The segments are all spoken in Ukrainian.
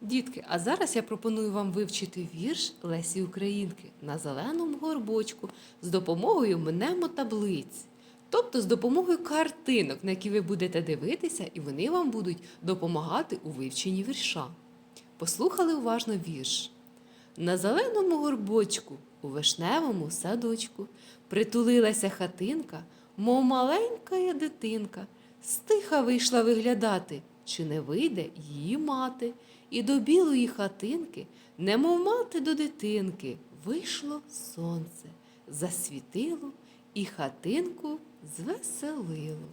Дітки, а зараз я пропоную вам вивчити вірш Лесі Українки на зеленому горбочку з допомогою мнемотаблиць. Тобто з допомогою картинок, на які ви будете дивитися, і вони вам будуть допомагати у вивченні вірша. Послухали уважно вірш. На зеленому горбочку, у вишневому садочку, притулилася хатинка, мов маленька дитинка, стиха вийшла виглядати, чи не вийде її мати, і до білої хатинки, немов мати до дитинки, вийшло сонце, засвітило і хатинку звеселило.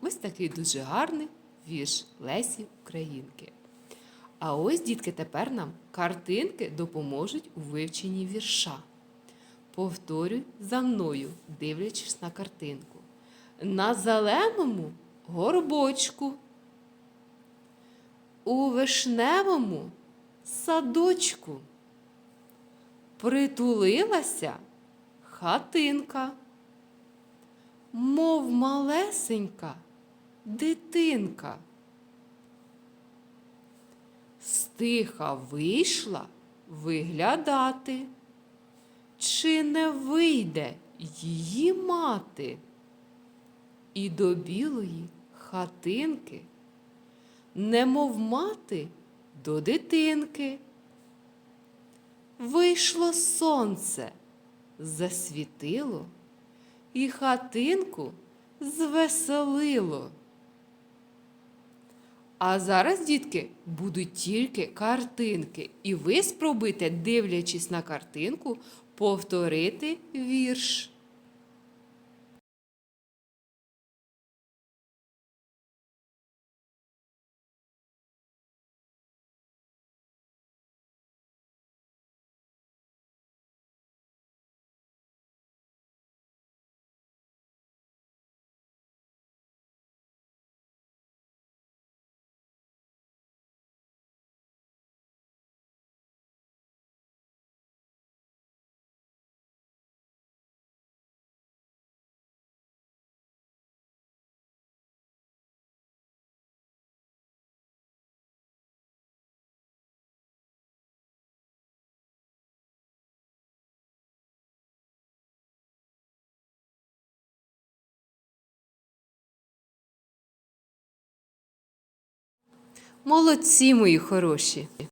Ось такий дуже гарний вірш Лесі Українки. А ось, дітки, тепер нам картинки допоможуть у вивченні вірша. Повторюй за мною, дивлячись на картинку. На зеленому горбочку, у вишневому садочку притулилася хатинка, мов малесенька дитинка. Стиха вийшла виглядати, чи не вийде її мати. І до білої хатинки, немов мати до дитинки. Вийшло сонце, засвітило, і хатинку звеселило. А зараз, дітки, будуть тільки картинки, і ви спробуйте, дивлячись на картинку, повторити вірш. Молодці, мої хороші!